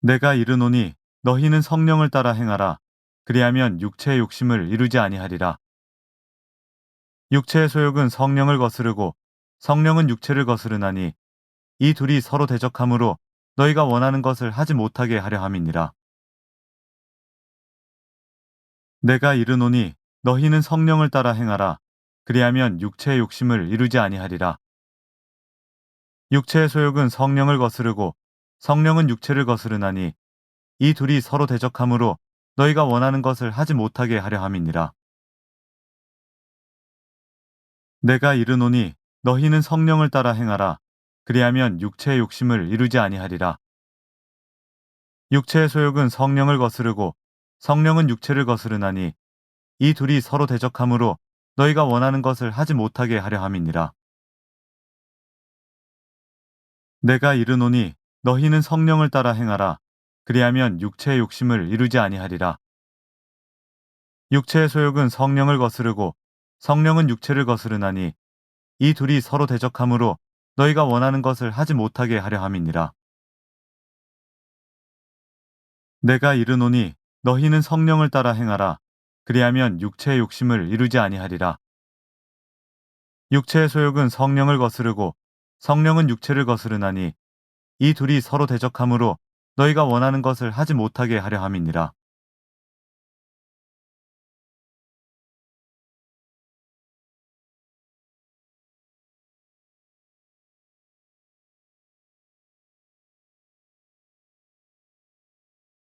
내가 이르노니 너희는 성령을 따라 행하라. 그리하면 육체의 욕심을 이루지 아니하리라. 육체의 소욕은 성령을 거스르고 성령은 육체를 거스르나니 이 둘이 서로 대적하므로 너희가 원하는 것을 하지 못하게 하려 함이니라. 내가 이르노니 너희는 성령을 따라 행하라. 그리하면 육체의 욕심을 이루지 아니하리라. 육체의 소욕은 성령을 거스르고 성령은 육체를 거스르나니 이 둘이 서로 대적하므로 너희가 원하는 것을 하지 못하게 하려 함이니라. 내가 이르노니 너희는 성령을 따라 행하라. 그리하면 육체의 욕심을 이루지 아니하리라. 육체의 소욕은 성령을 거스르고 성령은 육체를 거스르나니 이 둘이 서로 대적하므로 너희가 원하는 것을 하지 못하게 하려 함이니라. 내가 이르노니 너희는 성령을 따라 행하라. 그리하면 육체의 욕심을 이루지 아니하리라. 육체의 소욕은 성령을 거스르고 성령은 육체를 거스르나니 이 둘이 서로 대적하므로 너희가 원하는 것을 하지 못하게 하려 함이니라. 내가 이르노니 너희는 성령을 따라 행하라. 그리하면 육체의 욕심을 이루지 아니하리라. 육체의 소욕은 성령을 거스르고 성령은 육체를 거스르나니 이 둘이 서로 대적하므로 너희가 원하는 것을 하지 못하게 하려 함이니라.